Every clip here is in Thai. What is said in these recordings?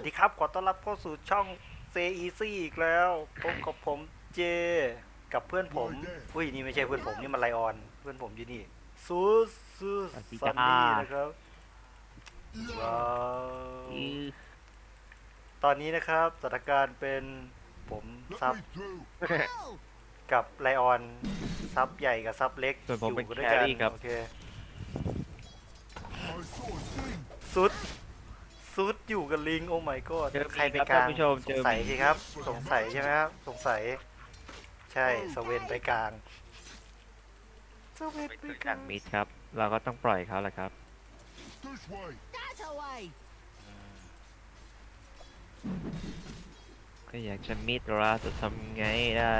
วัสดีครับ ขอต้อนรับเข้าสู่ช่อง c e c อีกแล้วพบกับผมเจ กับเพื่อนผม อุ้ยนี่ไม่ใช่เพื่อนผมนี่มันไลออน เพื่อนผมอยู่นี่ซูสซูสสวัสดีซันจ้านี่นะครับว้าวอือตอนนี้นะครับสถานการณ์เป็นผมซับกับไลออนซับใหญ่กับซับเล็กส่วนผมเป็นอยู่แคด้วยกัรี่ครับโอเคซุด ซุดอยู่กับลิงโอ้ my god เจอใครไปครับกลางท่านผู้ชมสเจงอสัยสิครับ สงสัยใช่ไหมครับ สงสัย ใช่สเวนไปกลางสเวนไม่ไปเคยกดัลางกมิดครับ เราก็ต้องปล่อยเขาแหละครับ That away. ก็อยากจะมิดเราจะทำไงได้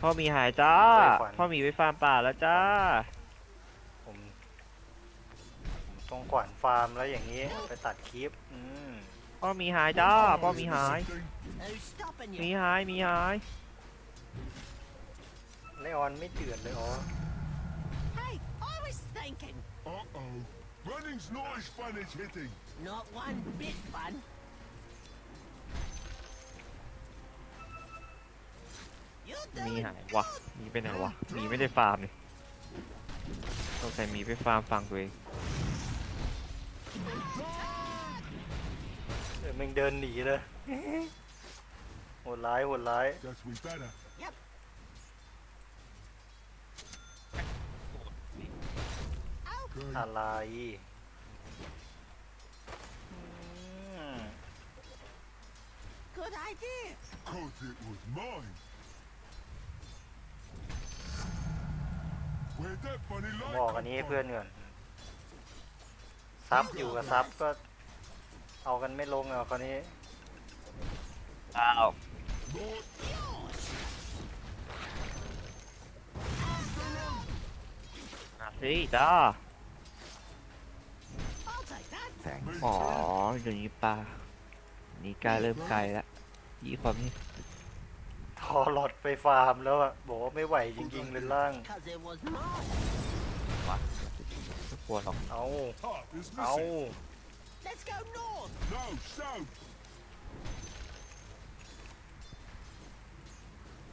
พ่อมีหายจ้า พ่อมีไปฟาร์มป่าแล้วจ้าผมผม ต้องขวานฟาร์มแล้วอย่างนี้ไปตัดคลิป อืมพ่อมีหายจ้าพ่อมีหาย Who's stopping มี you? หายมีหายไลออนไม่เดือดเลยอ๋อ Hey, I was thinking. Uh-oh. Running's not as fun as hitting. Not one bit fun. You're มี doing หายวะมีไปไหนวะ มีไม่ได้ฟาร์มเลยต้องใส่มีไปฟาร์มฟังตัวเอง เออมึงเดินหนีเลยโหดร้ายโหดร้าย Guess we better. Yep. อะไรอืม good idea. Cause it was mine. Where'd that funny ผม light บอกอัน come นี้ให้ from? เพื่อนก่อน ซับอยู่กับซับก็เอากันไม่ลงอะคราวนี้ อ้าว Lord, มาสิจ้า I'll take that. อ๋อเดี๋ยวนี้ปลานี่ใกล้เริ่มไกลแล้วยี่ความนี้ทอหลอดไปฟาร์มแล้วอะบอกว่าไม่ไหวจริงๆเลยล่าง Cause it was mine. ไม่ กลัวหรอกเอา top is เอา missing. Let's go north. No, south.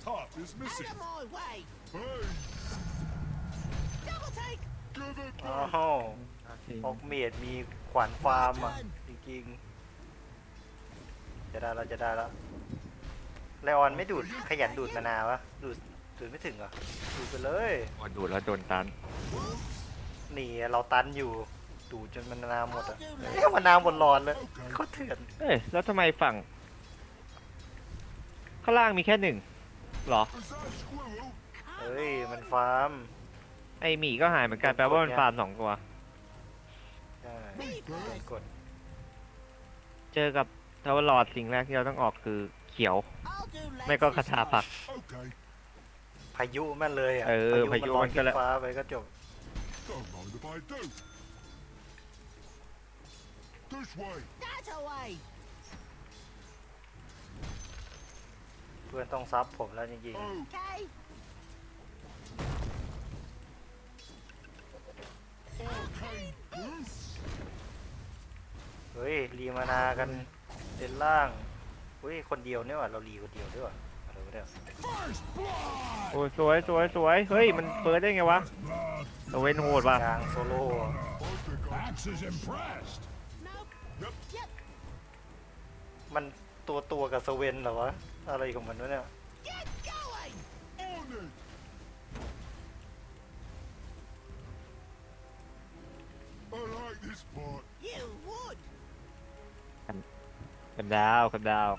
Top is Out missing. of my way. Hey, Double take. give it อ้า back. วออกเมียดมีขวานฟาร์มอะ จริงๆ จะได้แล้วจะได้แล้วไลออนไม่ดูดขยันดูดมานาวะดูดดูดไม่ถึงเหรอดูดไปเลยโดนดูดแล้วโดนตันห นีเราตันอยู่ ดูดจนมันนาวหมดอะเอ้ยมันนาวหมดหลอดเลยโคตรเถื่อนเอ้ยแล้วทำไมฝั่ง ข้างล่างมีแค่หนึ่งเหรอ Is that a squirrel? เฮ้ยมันฟาร์มไอหมีก็หายเหมือนกันแปลว่ามันฟาร์มสองตัว ใช่ Me โดน first. กดเจอกับทาวเวอร์ลอดสิ่งแรกที่เราต้องออกคือเขียว I'll do less ไม่ก็ this คาถา time. ผัก Okay, พายุมันเลยอะเออพายุลอมันก็แล้วขึ้ฟ้าไปก็จบ don't mind if I do. This way. That away. เพื่อนต้องซับผมแล้วจริง Okay. Okay, goose. ๆเฮ้ยรีมานากันเด่นล่างเฮ้ยคนเดียวเนี่ยว่ะเรารีคนเดียวด้วยว่ะ อะไรวะเนี่ย First blood. โอ้ยสวยสวยสวยเฮ้ยมันเปิดได้ไงวะ Blood. ตะเวนโหดว่ะกลางโซโล่อะ I think Max is impressed. Nope. Yep. Yep. มันตัวตัวกับสเวนเหรอวะ อะไรของมันวะเนี่ย Get going. On it. I like this part. You would. กันดาวกันดาว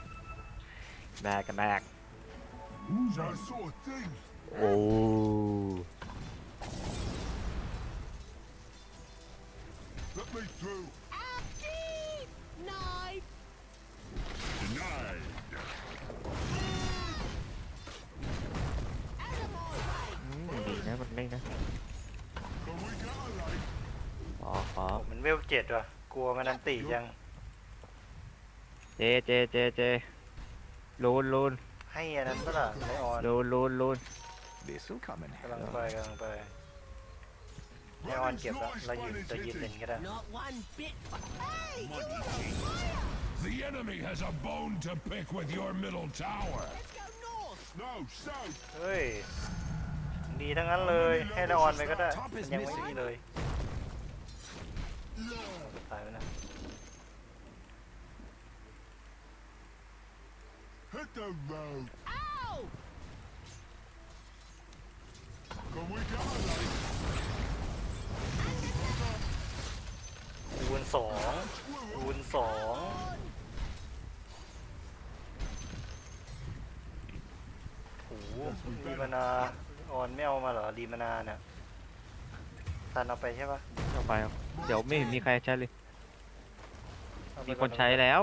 แบกกันแบก โอ้ Let me through. Active. Knife. Denied. Out of my way. อืมดีนะมันไม่นะ Can we get a light? อ๋อขอโอ้มันเวลเจ็ดว่ะ กลัวมันอันติยัง เจเจเจเจลูนลูน ให้อันนั้นปะล่ะไลออนลูนลูนลูน This'll come in กำลัง handy. ไปกำลังไปไลออนเก็บแล้วเรายืนเรายืนเล่นก็ได้ Not one bit. Hey. you The enemy has a bone to pick with your middle tower. Let's go north. No, south. เฮ้ย ดีทั้งนั้นเลย ให้ละออนไปก็ได้มันยังไม่ดีเลย ตายไปนะ Hit the road. Ow! Can we get a light? คูณสองคูณสองโอ้โหรีมานาออนไม่เอามาเหรอรีมานาเนี่ยทันเอาไปใช่ปะเอาไปครับเดี๋ยวไม่เห็นมีใครใช้เลย เอาไปมีคนใช้แล้ว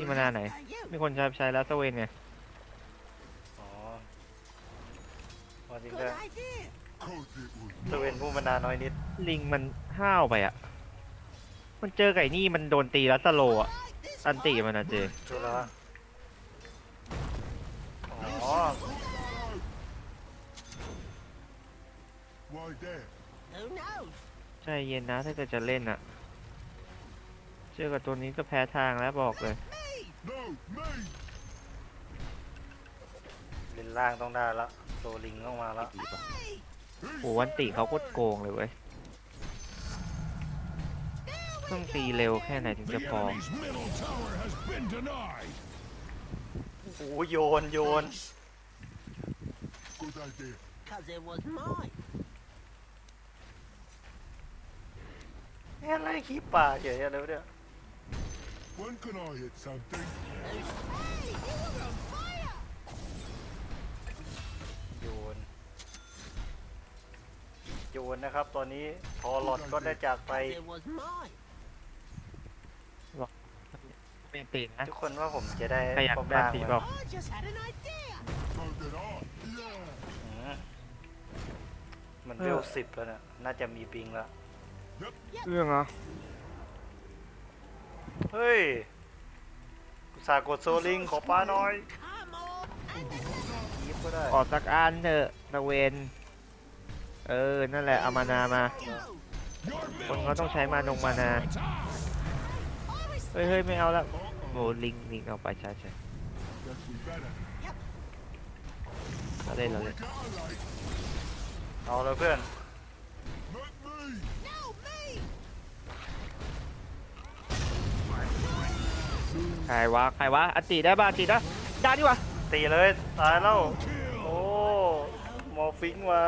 เออนี่มานานไหน Hey, you. มีคนใช้ใช้แล้วตะเวนไงอ๋ออ๋อจริง Good ด้วย idea. Cause it was ตะเวนผู้มานาน้อยนิด ลิงมันห้าวไปอะ มันเจอไก่นี่มันโดนตีแล้วสโลว์อะ Like this อันติ one. มันอะเจดูแล้วอะอ๋อ Why there? Who knows? ใจเย็นนะถ้าเกิดจะเล่นอะ เจอกับตัวนี้ก็แพ้ทางแล้วบอกเลย Me. No, me. เลนล่างต้องได้ละโซลิงต้องมาละ Hey. โอ้วันติเขาโคตรโกงเลยเว้ยต้องตีเร็วแค่ไหนถึง The จะพอ enemy's middle tower has been denied. โอ้โหโยนโยน Good idea. Cause it was mine. แค่ไล่ขี้ป่าเฉยอะไรวะเนี่ย When can I hit something? Who's... Hey, you were on fire. โยน โยนนะครับ ตอนนี้ทอร์ลอดก็ได้จากไป Cause it was mine. ไม่ตีนะ ทุกคนว่าผมจะได้ใครอยากป้อมได้ล่างสีไหมบอก I just had an idea. So did I. Yeah. อืมมันเวลสิบแล้วเนี่ยน่าจะมีปิงแล้วเรื่องเหรอ เฮ้ยกุสาห์กดโซลิงขอป้าหน่อย Come on. คีบก็ได้ออกสักอันเถอะตะเวน เออ นั่นแหละเอามานามา You. Your คน middle เขาต้องใช้มานงมานา I เฮ้ยเฮ้ยไม่เอาละโอ้ลิงลิงเอาไปใช่ใช่ Guess we better. เราเล่นเรา We เล่น got a light. เอาเลยเพื่อน ใครวะใครวะอันตีได้ป่ะอันตีได้ได้ดิวะตีเลยตายแล้วโอ้มอร์ฟิงมา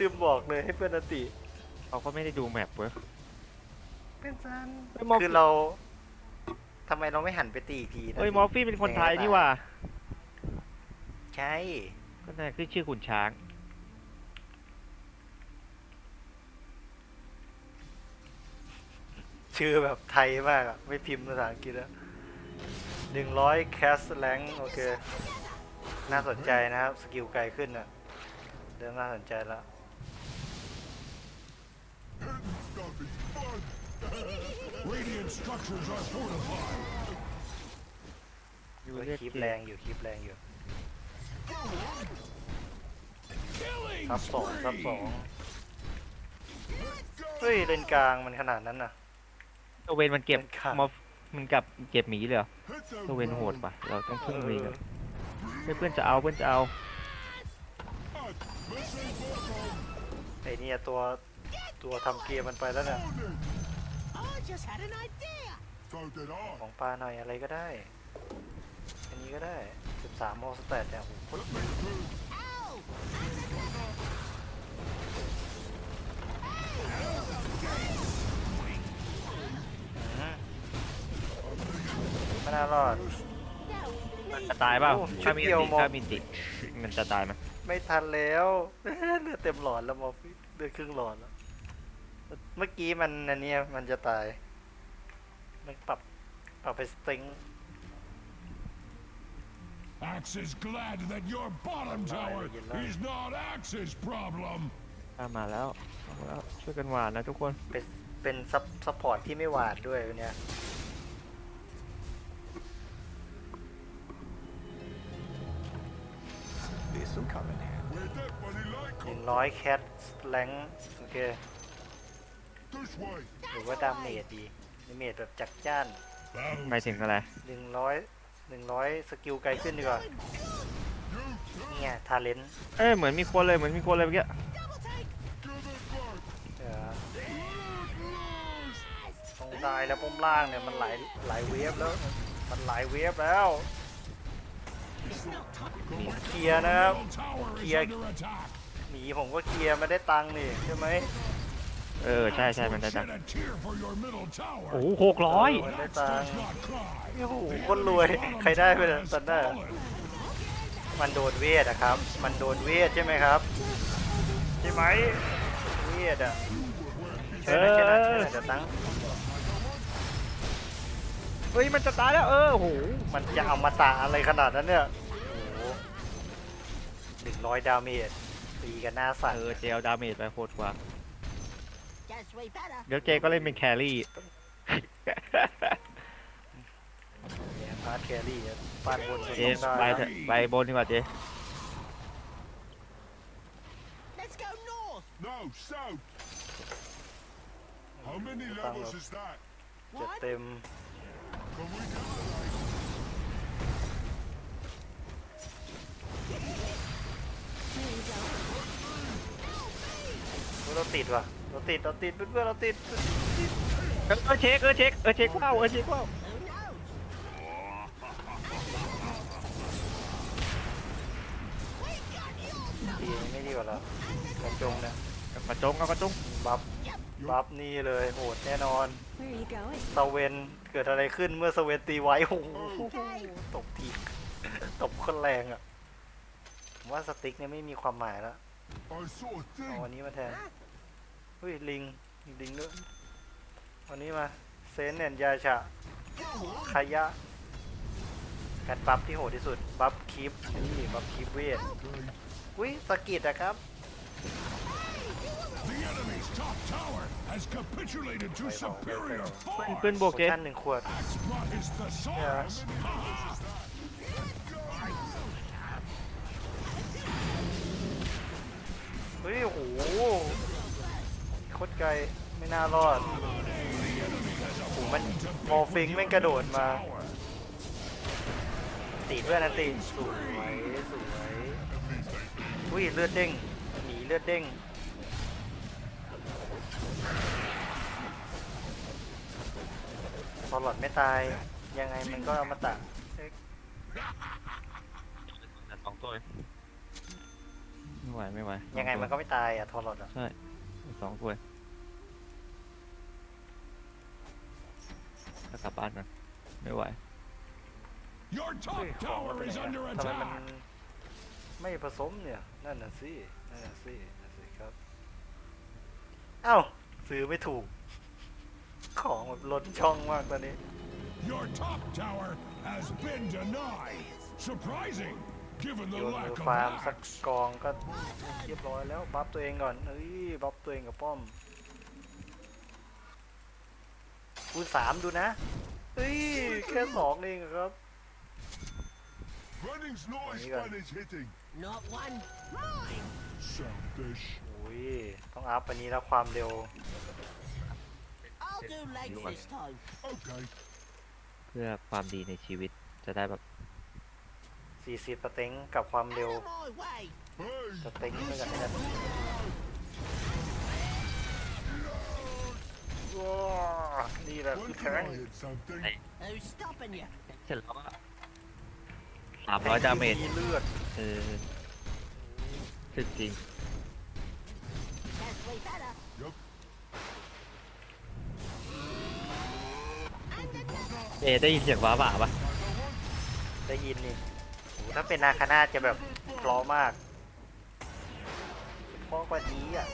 ลืมบอกเลยให้เพื่อนอติเขาก็ไม่ได้ดูแมปเว้ย เป็นซันเฮ้ยมอร์ฟิ คือเราทำไมเราไม่หันไปตีอีกทีนะเฮ้ยมอร์ฟี่เป็นคนไทยนี่หว่าใช่ก็น่าคือชื่อขุนช้างชื่อแบบไทยมากอะไม่พิมพ์ภาษาอังกฤษแล้ว หนึ่งร้อยแคสแลงโอเค น่าสนใจนะครับ สกิลไกลขึ้นอะเริ่มน่าสนใจแล้ว Hitting stuff is fun. Radiant structures are fortified. อยู่เฮ้ยเรียกคลิปทีแรงอยู่คลิปแรงอยู่ Killing ซับสองซับสอง Let's go. เฮ้ยเลนกลางมันขนาดนั้นน่ะตะเวนมันเก็บเป็นขาด มอฟ มันกับเก็บหมีเลยเหรอ Hit the ตะเวนโหดป่ะ เราต้องพึ่งเอลิงออะเฮ้ยเพื่อนจะเอาเพื่อนจะเอาไอเนี่ยตัวตัวทำเกมมันไปแล้วเนี่ยของปลาหน่อยอะไรก็ได้ อันนี้ก็ได้ 13โมสแตทเนี่ยโอ้โห ไม่น่ารอด No, จะตายเปล่าโอ้ถ้ามีชุดเดียวติมอง ถ้ามีติมันจะตายไหมไม่ทันแล้ว เลือดเต็มหลอดแล้วมอร์ฟิเลือดครึ่งหลอดแล้ว เมื่อกี้มันอันเนี้ยมันจะตาย มันปรับปรับไปสตริง Axe is glad that your bottom tower is not Axe's problem. ตามมาแล้วมาแล้วช่วยกันหวานนะทุกคนเป็นเป็นซับซัพพอร์ตที่ไม่หวาดด้วยวันเนี่ย หนึ่ง come ร้อยแคทแรงโอเค This way. หรือว่าดาเมจดีนิเมตแบบจัดจ้านหมายถึงอะไรหนึ่งร้อยหนึ่งร้อยสกิลไกลขึ้นดีกว่านี่ไงทาเลนเอ้ยเหมือนมีคนเลยเหมือนมีคนเลยเมื่อกี้ Double take. ตรงได้แล้วป้มล่างเนี่ยมันหลายหลายเวฟแล้ว มันหลายเวฟแล้ว เคลียร์นะครับ Middle tower is Yeah. under attack. หนีผมก็เคลียร์ไม่ได้ตังค์นี่ใช่ไหมเออใช่ใช่มันได้จัง Shed a tear for your middle tower. โอ้หกร้อยมันได้ตัง Does ค์ not cry. โอ้โหคนรวยใครได้ไปเนี่ยตันได้ Fallen. มันโดนเวทอะครับ มันโดนเวทใช่ไหมครับใช่ไหมเวทอะใช่ไหมใช่ไหมใช่ไหมเดี๋ยวตั้งเฮ้ยมันจะตายแล้วเออโอ้โหมันจะเอามาตะอะไรขนาดนั้นเนี่ยโอ้โหหนึ่งร้อยดาเมจตีกันหน้าสั่นเออเจลดาเมจไปโคตรกว่า Guess we better. เดี๋ยวเจก็เล่นเป็นแครี่ เนี่ยพาร์ทแครี่อะบ้านบนเจต้องไปได้เถอะไปบนดีกว่าเจ Let's go north. No, south. How many Tăng levels rồi. is that? จะ One. เต็ม Can เราติดว่ะเราติดเราติดเพื่อนๆเราติดเออเช็คเออเช็คเออเช็คว้าวเออเช็คว้าว Who knows? ตีไม่ดีกว่าแล้วกระจงนี่ยกระจงเอากระจงบัฟ บัฟนี่เลยโหดแน่นอน Where are you going? สเวนเกิดอะไรขึ้นเมื่อสเวนตีไว้โอ้โห Okay. ตบทีตบคนแรงอะผมว่าสติ๊กเนี่ยไม่มีความหมายแล้ว I saw a เอา thing. วันนี้มาแทนเฮ้ยลิงมีลิงด้วยวันนี้มาเซนเนนยาชะขายะการบัฟที่โหดที่สุด บัฟคีปนี่บัฟคีปเวทอุ้ยสะกิดอะครับ The enemy's top tower has capitulated to superior เพื่อน force. บวกเจชั่นหนึ่งขวด Axe brought his thesaurus. Ha! เฮ้ย โอ้โหโคตรไกล ไม่น่ารอด โอ้โหมันมอร์ฟิงแม่งกระโดดมา ตีเพื่อนนะตีสวย สวย อุ้ย เลือดเด้งหนีเลือดเด้ง พอหลอดไม่ตาย ยังไงมันก็เอามาตะเอ๊ะสองตัวไม่ไหวไม่ไหวยังไงมันก็ไม่ตายอะทอร์ลอดอะ ใช่สองตัวถ้ากลับบ้านกันไม่ไหว Your เฮ้ย top ของมัน tower เป็น is ยังไง under ทำไมมัน attack. ไม่ผสมเนี่ย นั่นน่ะสิ นั่นน่ะสินั่นสิครับ เอ้า ซื้อไม่ถูก ของแบบล้นช่องมากตอนนี้ Your top tower has been denied. Surprising, given โย the นมื lack อ of ฟาร์มสัก axe. กองก็เรียบร้อยแล้วบัฟตัวเองก่อนเอ้ยบัฟตัวเองกับป้อมคูณสามดูนะเฮ้ยแค่สองเองเหรอครับ Running's noise you go. when it's hitting. Not one. Mine. Selfish. อุ้ยต้องอัพอันนี้แล้วความเร็ว I'll do legs You want- this time. Okay. เพื่อความดีในชีวิตจะได้แบบ40สเต็งกับความเร็ว Out of my way. Hey, สเต็งด้วยกันนะครับว้าวนี่แหละคือ when แท้ can ง I hit something? Who's stopping you? เสร็จแล้วอะสามร้อยดาเมจมีเลือด เออสุดจริง Guess we better. Yup. เจได้ยินเสียงฟ้าผ่าปะได้ยินนี่โหถ้าเป็นนาคานาจะแบบเพราะมากเพราะกว่านี้อะ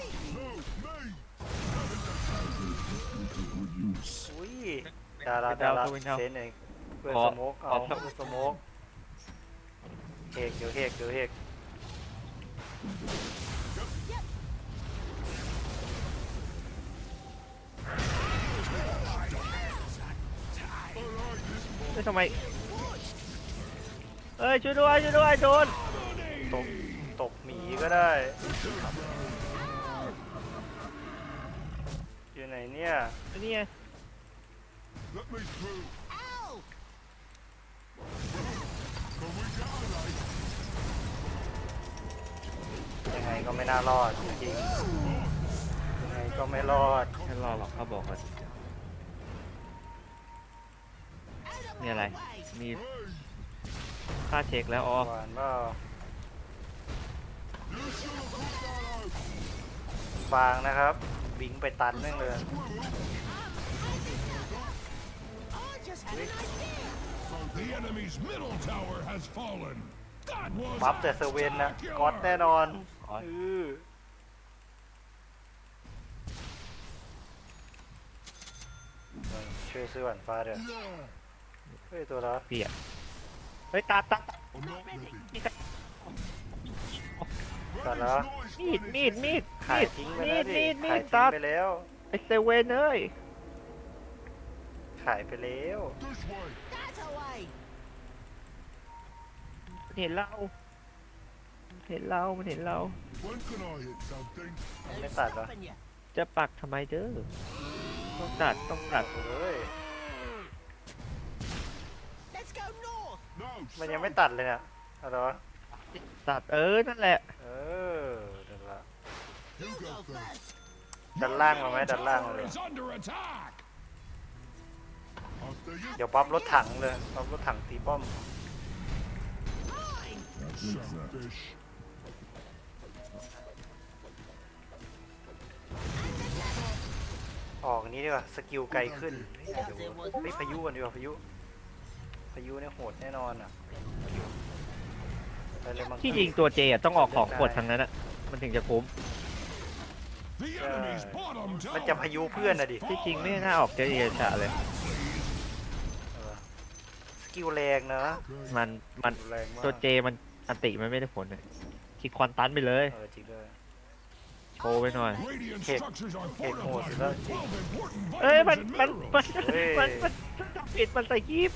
อุ้ยดาราดาราเซนเองเพื่อนสโมกเอาเพื่อนสโมกเฮกเดี๋ยวเฮกเดี๋ยวเฮก เฮ้ยทำไมเอ้ยช่วยด้วยช่วยด้วยโดนตกตกหมีก็ได้อยู่ไหนเนี่ยไอ้นี่ไง Let me through. Ow! Can we get a light? ยังไงก็ไม่น่ารอดจริงๆยังไงก็ไม่รอดแค่รอหรอกเขาบอกว่า มีอะไร my way! มีค่าเช็คแล้วอ๋อหวานว่า You should have put that out. ฟางนะครับ บิงไปตันแม่งเลย I just had an idea! The enemy's middle tower has fallen. That was บัฟแต่เซเว่นนะ spectacular. ก๊อตแน่นอนก๊อตเออช่วยซื้อหวานฟ้าเด้อ Yeah, เฮ้ยตัวละเปียกเฮ้ยตัดตัดตัด I'm not ready. ตัดแล้วมีดมีดมีดขายทิ้งไปแล้วดิมีดมีขายดทิ้ตังดไปแล้ว ไอเซเว่นเอ้ยขายไปแล้ว This way. That away! มันเห็นเรามันเห็นเรามันเห็นเรา When can I hit something? ไม่ Who's ตัดเหรอ stopping you? จะปักทำไมเด้อต้องตัดต้องตัด เฮ้ย Let's go north! No, มันยัง south. ไม่ตัดเลยเนี่ยเอาเหรอตัดเออนั่นแหละ เออเดี๋ยวละ You You go go first. first! ดันล่างมาไหม Middle ดันล่าง tower เลย is under attack. After you. เดี๋ยวปั๊บรถถังเลยปั๊บรถถังตีป้อม Mine! Selfish. ออกนี้ดีกว่าสกิลไกลขึ้นเฮ้ยเดี๋ยวเฮ้ยพายุกันดีกว่าพายุ พายุเนี่ยโหดแน่นอนอะไปเลยมังที่จริงตัวเจอะต้องออกของกดทั้งนั้นอะมันถึงจะคุ้ม The enemy's bottom มันจะ tower พายุเพื่อนอะดิที่จริงไม่น่าออกเจเอชะเลย เออสกิลแรงนะมันมันสกิลแรงมากตัวเจมันอันติมันไม่ได้ผลเลยคิดควันตันไปเลย เออจริงด้วย โชว์ไปหน่อย Radiant Hit- structures are hit more fortified than with that. 12 important เอ้ย มัน vitamins มัน and มัน minerals. เฮ้ยมัน มันมันผิดมันใส่กีบ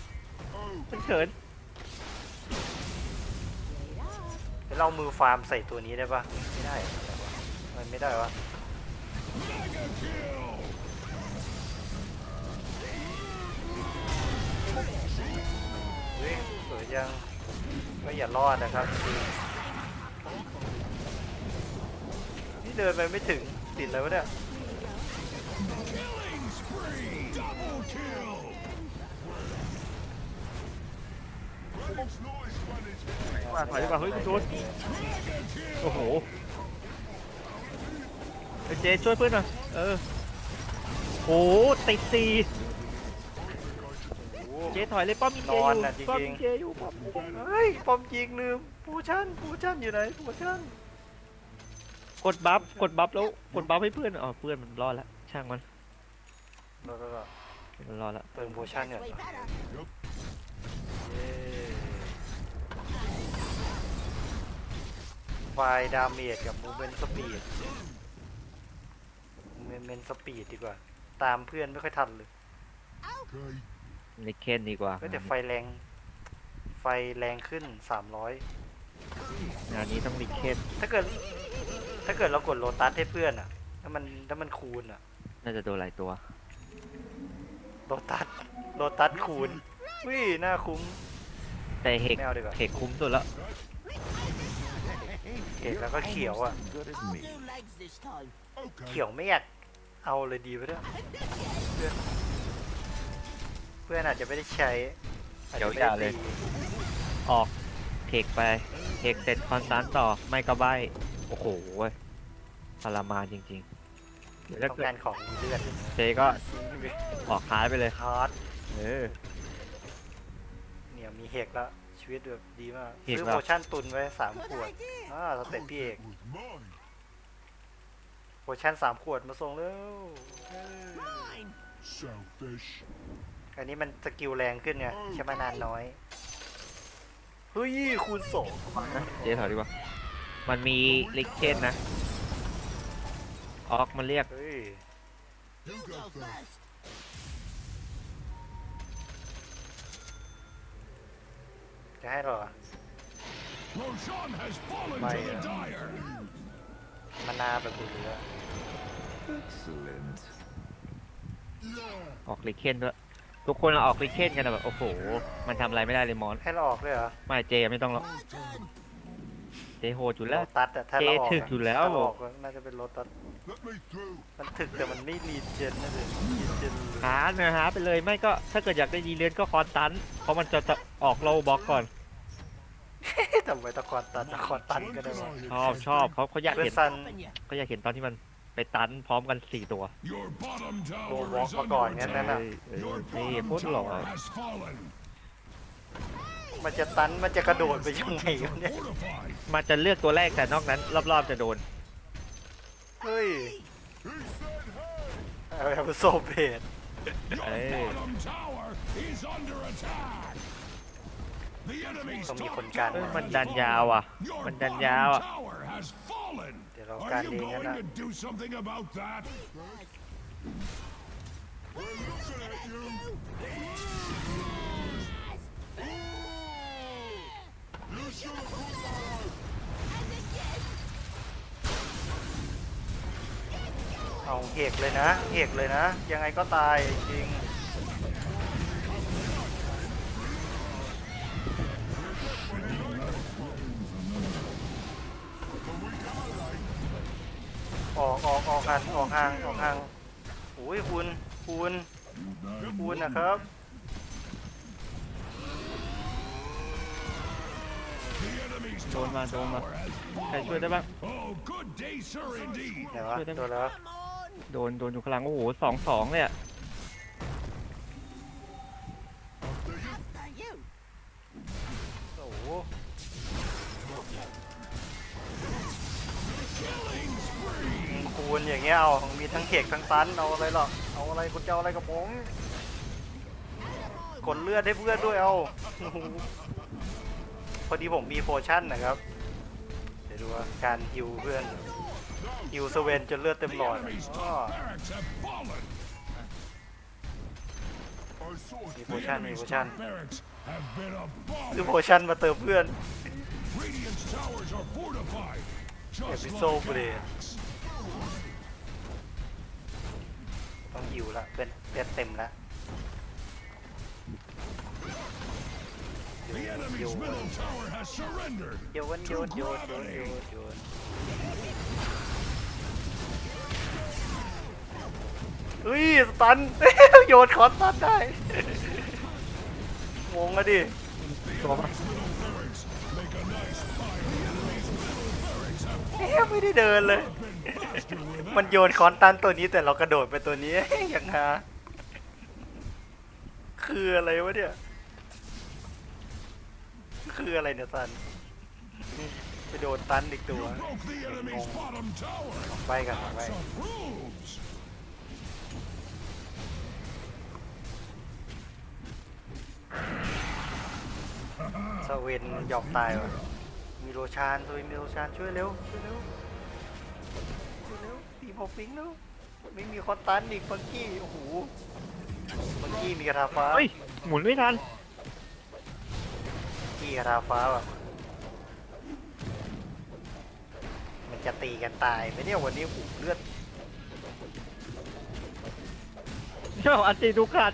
มันเขินเรามือฟาร์มใส่ตัวนี้ได้ปะไม่ได้มันไม่ได้วะเฮ้ยสวยจังก็อย่ารอดนะครับนี่เดินไปไม่ถึงติดอะไรวะเนี่ย ว่าถอยดีกว่าเฮ้ยคุณโดนโอ้โหเฮ้ยเจช่วยเพื่อนหน่อยเออโอ้ติดสี่เจถอยเลยป้อมมีเจอยู่น่ะจริงๆ ป้อมมีเจอยู่ป้อมมีเจเฮ้ยป้อมยิงลืมปูชั่นปูชั่นอยู่ไหนปูชั่นกดบัฟกดบัฟแล้วกดบัฟให้เพื่อนอ๋อเพื่อนมันรอดแล้วช่างมันรอรอรอมันรอดแล้วเติมโพชั่นก่อน Way better! เย้ ไฟดาเมจกับมูเมนต์สปีดมูเมนต์สปีดดีกว่า ตามเพื่อนไม่ค่อยทันเลย Okay. นิกเคนดีกว่าก็แต่ไฟแรง ไฟแรงขึ้น300งานนี้ต้องนิกเคนถ้าเกิด ถ้าเกิดเรากดโลตัสให้เพื่อนอะ ถ้ามันถ้ามันคูณอะ น่าจะโดนหลายตัว โลตัส โลตัสคูณวิน่าคุ้ม แต่เฮกไม่เอาดีกว่าเฮกคุ้มสุดแล้ว เห็นแล้วก็เขียวอะ I'll do legs this time. Okay. เขียวไม่อยากเอาเลยดีไปด้วยเพื่อนเพื่อนอาจจะไม่ได้ใช้อาจจะไม่เขียวอย่าได้เลยตีออกเทคไปเทคเสร็จคอนสตานต์ต่อไม่ก็ใบโอ้โหเว้ยทรมานจริงๆเดี๋ยวถ้าต้องเกิดการของเลือดเจก็ออกค้ายไปเลยฮาร์ดเออเนี่ยมีเฮกแล้ว ชีวิตแบบดีมากเฮกซื้อแล้วโพชั่นตุนไว้สามข Good วด idea! อ่าสเต็ปพี่เอก Was mine. โพชั่นสามขวดมาส่งแล้วเออ Mine! Selfish. อันนี้มันสกิลแรงขึ้นไงใช้มานานน้อย เฮ้ย คูณสองนะเจถอยดีกว่า มันมีลิกเคนนะ ออกมันเรียก เฮ้ย You You go go first. จะให้เหรอ Roshan has fallen My, to the uh, dire. มานาแบบเหลือ Excellent. Yeah. ออกลิกเคนด้วย ทุกคนเอาออกคลิเคนกันอะแบบ โอ้โห มันทำอะไรไม่ได้เลยมอน ให้เราออกเลยเหรอ ไม่เจไม่ต้องหรอก My turn. เจโหดอยู่โลแล้ว ตัสอะถ้าเราออกเจถึกอยู่แล้ว ถ้าเราออกก็น่าจะเป็นโลตัส Let me through. มันถึกแต่มันไม่รีเจนนะเลยรีเจนหาเนื้อหาไปเลยไม่ก็ถ้าเกิดอยากได้ดีเลียนก็คอนตัน เพราะมันจะจะออกโลบล็อกก่อน ทำไมตะคอนตันตะคอนตันก็ได้วะชอบชอบเขาเขาอยากเพื่อเห็นซัน Open you. เขาอยากเห็นตอนที่มันไปตันพร้อมกันสี่ตัว Your bottom โด tower นวอล์ก is มาก่อน under งั้นนั่น attack. น่ะเออ Your นี่ bottom โคตรหล่อ tower has fallen. มันจะตันมันจะกระโดดไปยังไงวะเนี่ย Fortified. มันจะเลือกตัวแรกแต่นอกนั้น รอบๆจะโดน เฮ้ย He said, hey, เอาแบบโซเบต your Hey. bottom tower is under attack. The enemy's ต้องมี top คนกันเฮ้ย tower มัน has ดันยาวอะ fallen. Your มันดัน bottom ยาวอะ tower has fallen. เดี๋ยวเราการ Are เอ you งกัน going นะ to do something about that? We're looking at you. You should have put that เอาเหกเลยนะเหกเลยนะ ยังไงก็ตายจริง ออกออกออกห่างออกห่างออกห่างโอ้ยคุณ คุณ คุณนะครับ โดน top มาโดนมา tower has ใครช่วยได้บ้าง Oh, good day, sir, indeed. ไหนวะช่วยได้ไหม ตัวแล้ว Come on. โดนโดนอยู่ข้างหลังโอ้โหสองสองเลยอะ After you. โอ้โห Killing spree. คูณอย่างเงี้ยเอามีทั้งเหกทั้งตันเอาอะไรหรอเอาอะไรคุณจะเอาอะไรกับผมกดเลือดให้เพื่อนด้วยเอา พอดีผมมีโพชั่นนะครับ เดี๋ยวดูว่าการฮิวเพื่อนฮิวสเวนจนเลือดเต็มหลอดมีโพชั่นมีโพชั่นซื้อโพชั่นมาเติมเพื่อนเอพิโซดเบรต้องฮิวละเป็นเต็มแล้ว The โย enemy's น middle tower has surrendered. โยนโยนโยนโยนโยนโยนเฮ้ยสตัน โยนคอนสตันได้งงอะดิตัวมา Middle barracks make a nice pile. The enemy's middle barracks have เอ๊ะไม่ได้เดินเลย been faster with มันโยนคอนตันตัวนี้แต่เรากระโดดไปตัวนี้ อย่างฮาคืออะไรวะเนี่ย คืออะไรเนี่ยซันไปโดนตันอีกตัว You broke the enemy's bottom tower. ไปกันไป Some proves. สเวนยอมตายวะมีโรชานตัวมีโรชานช่วยเร็วช่วยเร็วช่วยเร็วตีพอปิงเร็วไม่มีคอนตันอีกบังกี้โอ้โหบังกี้มีกระทาฟ้าเฮ้ยหมุนไม่ทัน กี้ราฟ้าแบบมันจะตีกันตายไหมเนี่ยวันนี้โอ้เลือดเจ้าอันตีดูขัด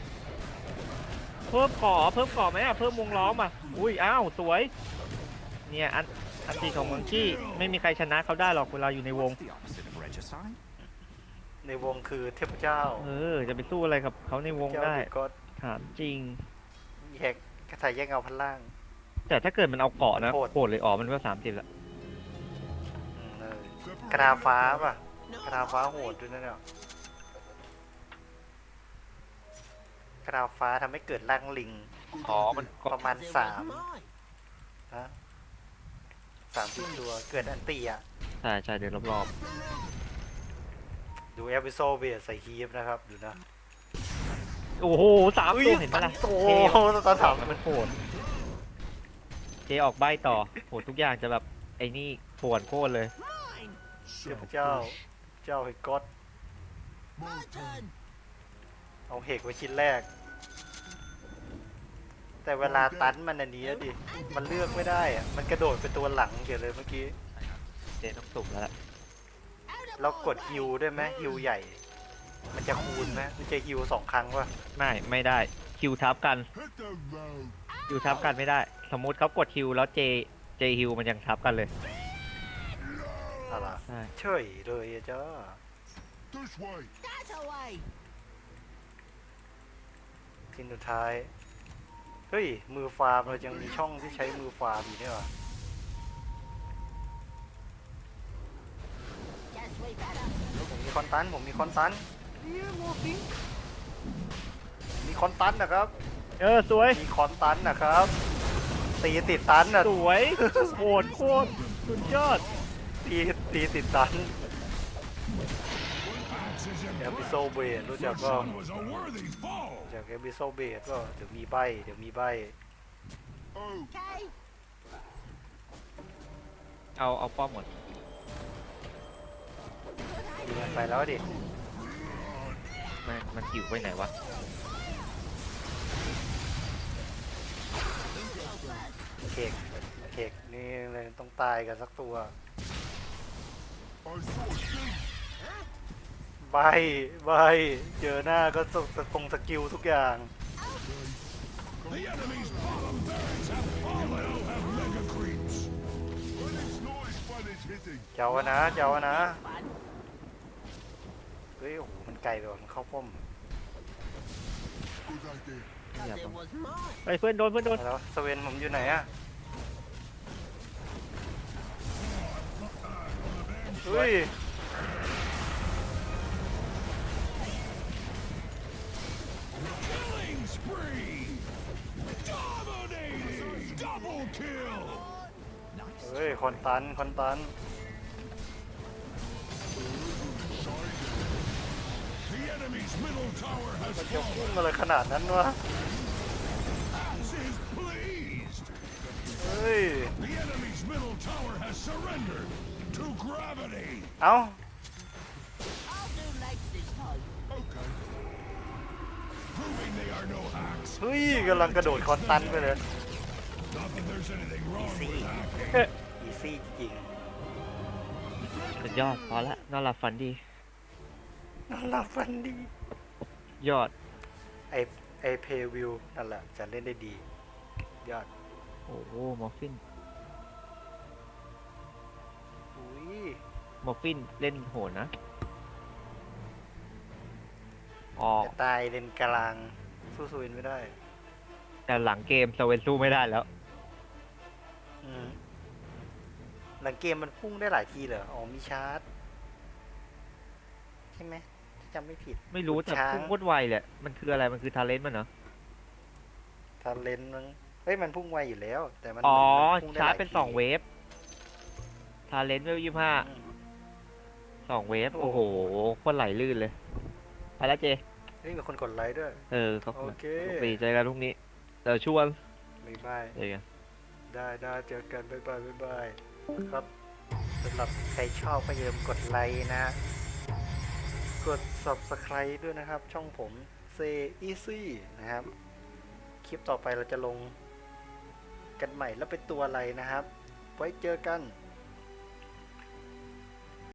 เพิ่มก่อเพิ่มก่อไหมอะเพิ่มวงล้อมอะอุ้ยอ้าวสวย เนี่ยอันอันตีของมังกี้ไม่มีใครชนะเขาได้หรอกเวลาอยู่ในวง the opposite of regicide. ในวงคือเทพเจ้าเออ จะไปสู้อะไรกับเขาในวงเจ้าได้ดุก็ถามจริง แยกกระถายแยกเงาพันล่าง แต่ถ้าเกิดมันเอาเกาะนะโหดโหดเลยอ๋อมันก็สามสิบละอืมเออกระทาฟ้าป่ะกระทาฟ้าโหดด้วยนะเนี่ยกระทาฟ้าทำให้เกิดร่างลิง อ๋อมันประมาณ There สาม wasn't mine. ฮะสามสิบตัว เกิดอันตีอะ ใช่ใช่เดินรอบดูเอพิโซเบียใส่ฮีฟนะครับ ดูนะ ๆ โอ้โหสามตัวเห็นปะล่ะโอ้เท่โหตอนถามมันโหดเจออกใบต่อโหดทุกอย่างจะแบบไอ้นี่ป่วนโคตรเลย Mine. เทพเจ้า เจ้าเฮกอต My turn. เอาเฮกไว้ชิ้นแรก แต่เวลาตันมันอันนี้อะดิ มันเลือกไม่ได้อะมันกระโดดไปตัวหลังเฉยเลยเมื่อกี้ เจต้องสุ่มแล้วล่ะ Out of เรากด my way. ฮิวได้ไหมฮิวใหญ่ มันจะคูณไหมมันจะฮิวสองครั้งวะไม่ไม่ได้คิวทับกัน Hit the road. คิวทับกันไม่ได้ สมมุติเขากดคิวแล้วเจเจฮิวมันยังทับกันเลย อะไรใช่ เฉยเลยอะจ้า This way. That away. ทีสุดท้าย เฮ้ย มือฟาร์มเรายังมีช่องที่ใช้มือฟาร์มอยู่เนี่ยว่ะ Guess we better. ผมมีคอนตัน ผมมีคอนตันมีคอนตันนะครับ เออสวย มีคอนตันนะครับตีติดตันน่ะสวยโหดโคตรสุดยอดตีตีติดตัน Axes แอ and บิโซเบดรู้จัก Your ก็ son was a worthy foe. จากแอบิโซเบดก็เดี๋ยวมีใบเดี๋ยวมีใบ Okay. เอาเอาป้อมหมดยิงมันไปแล้วดิมันมันหิวไปไหนวะ เคกเคกนี่เลยต้องตายกันสักตัวใบใบเจอหน้าก็สตรงสกิลทุกอย่างเจ้านะเจ้านะเฮ้ยโอ้โหมันไกลไปว่ะมันเข้าป้อม Good idea. Cause it was mine. ไปเพื่อนโดนเพื่อนโดนแล้วสเวนผมอยู่ไหนอะเฮ้ย Killing spree. Dominating. Double kill. เฮ้ยคอนตันคอนตัน มันจะ fallen. พุ่งอะไรขนาดนั้นวะ Axe is pleased. เฮ้ย The enemy's middle tower has surrendered to gravity. เอ้า I'll do legs this time. Okay. Proving they are no hacks. เฮ้ยกำลังกระโดดคอนตันไปเลย Not that there's anything wrong Easy. with hacking. อีซี่จริงสุดยอดพอละนอนหลับฝันดี น่ารักฟันดี ยอด ไอไอเพวิวนั่นแหละจะเล่นได้ดี ยอด โอ้โหมอฟฟินอุ้ยมอฟฟินเล่นโหดนะ ออก จะตายเลนกลางสู้สวินไม่ได้ แต่หลังเกมสเวนสู้ไม่ได้แล้ว อืมหลังเกมมันพุ่งได้หลายทีเหรอ อ๋อมีชาร์จ ใช่ไหมถ้า จำไม่ผิด ไม่รู้แต่ช้าง พุ่งโคตรไวเลยมันคืออะไรมันคือทาเลนต์มันเหรอทาเลนมันเฮ้ยมันพุ่งไวอยู่แล้ว แต่มันอ๋อมันพุ่งได้ชาหร์จลยเป็นทีสองเวฟทาเลนต์เวลยี่ห้าอืม สองเวฟโอ้โอ้โหโคตรไหลลื่นเลยไปแล้วเจ เฮ้ยมีคนกดไลค์ด้วย เออขอบคุณโอเคปีเจอกันพรุ่งนี้เดี๋ยวชวนบ๊ายบาย เจอกัน ได้ได้เจอกันบ๊ายบายบ๊ายบายครับสำหรับใครชอบก็อย่าลืมกดไลค์นะ กด subscribe ด้วยนะครับ ช่องผม Say Easy นะครับ คลิปต่อไปเราจะลงกันใหม่แล้วเป็นตัวอะไรนะครับ ไว้เจอกัน